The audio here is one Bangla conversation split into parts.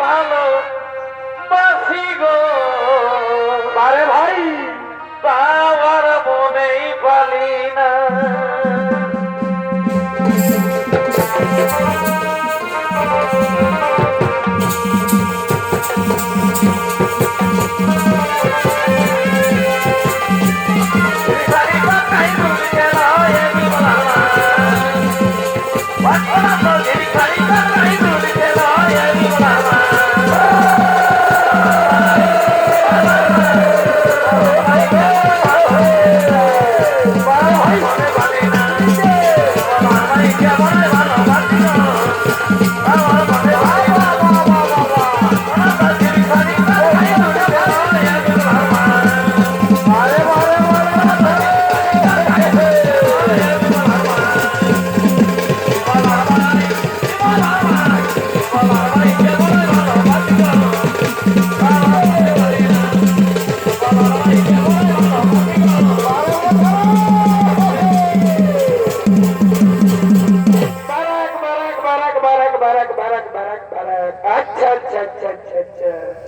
ভালো বাসি গো আরে ভাই বাবার মনে পালি না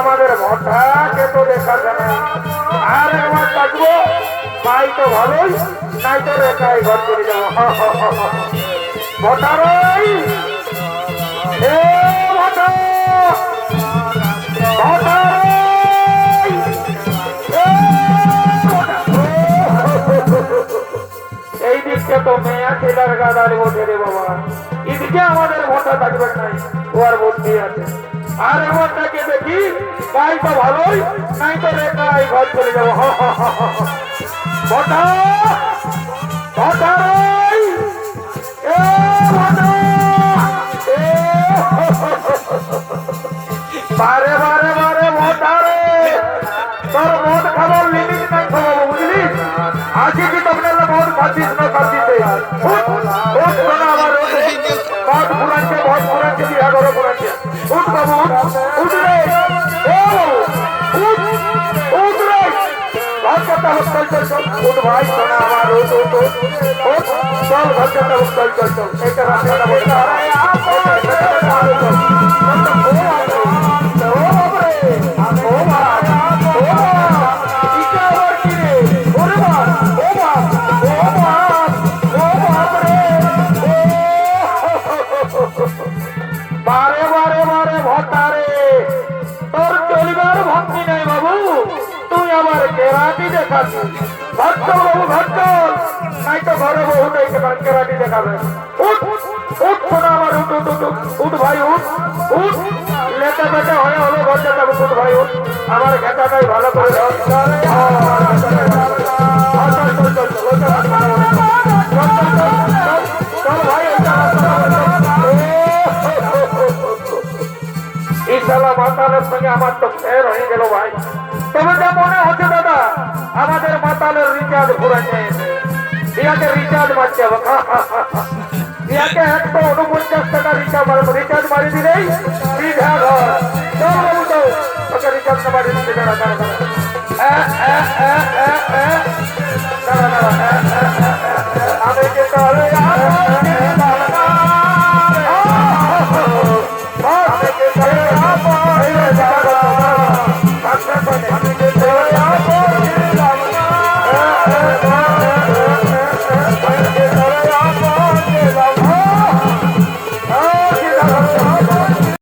আমাদের মঠাকে তো দেখা যায় না। আর আমার থাকব পাই তো ভালোই, নাই তো রেখাই ঘর করে যাব এই দিকটা তো বাবা। আমাদের ভোটা থাকবে নাই ও আর দিয়ে আছে। আর এমনটাকে দেখি তাই তো ভালোই নাই তো রেখা এই ঘর চলে যাব। হ, হ, উঠ বাবু উঠ উঠ রে ও উঠ উঠ রে ঘর কথা হস্তাল চল উঠ ভাই শোনা আমার উঠ উঠ উঠ চল ভাগ্যটা কথা চল এটা একটা বলতে কেরাটি দেখাচ্ছিস ভট্টল বাবু ভট্টল নাই তো ঘরে বহু নেই কেরাটি দেখাবে। উঠ উঠ আমার উঠ উঠ উঠ উঠ, ভাই উঠ উঠ। লেটা হয়ে হলো ঘর উঠ ভাই উঠ। আমার ঘেটাটাই ভালো করে মাতালের সঙ্গে আমার তো ফের হয়ে গেল ভাই। তবে যা মনে আমাদের মাতালের রিচার্জ ঘুরে নিয়েছে ইয়াকে রিচার্জ মারতে হবে। ইয়াকে একশো উনপঞ্চাশ টাকা রিচার্জ মারবো রিচার্জ মারি দিলেই সিধা ঘর চল বাবু তো তোকে রিচার্জ মারি দিতে দাঁড়া দাঁড়া দাঁড়া। দাঁড়া দাঁড়া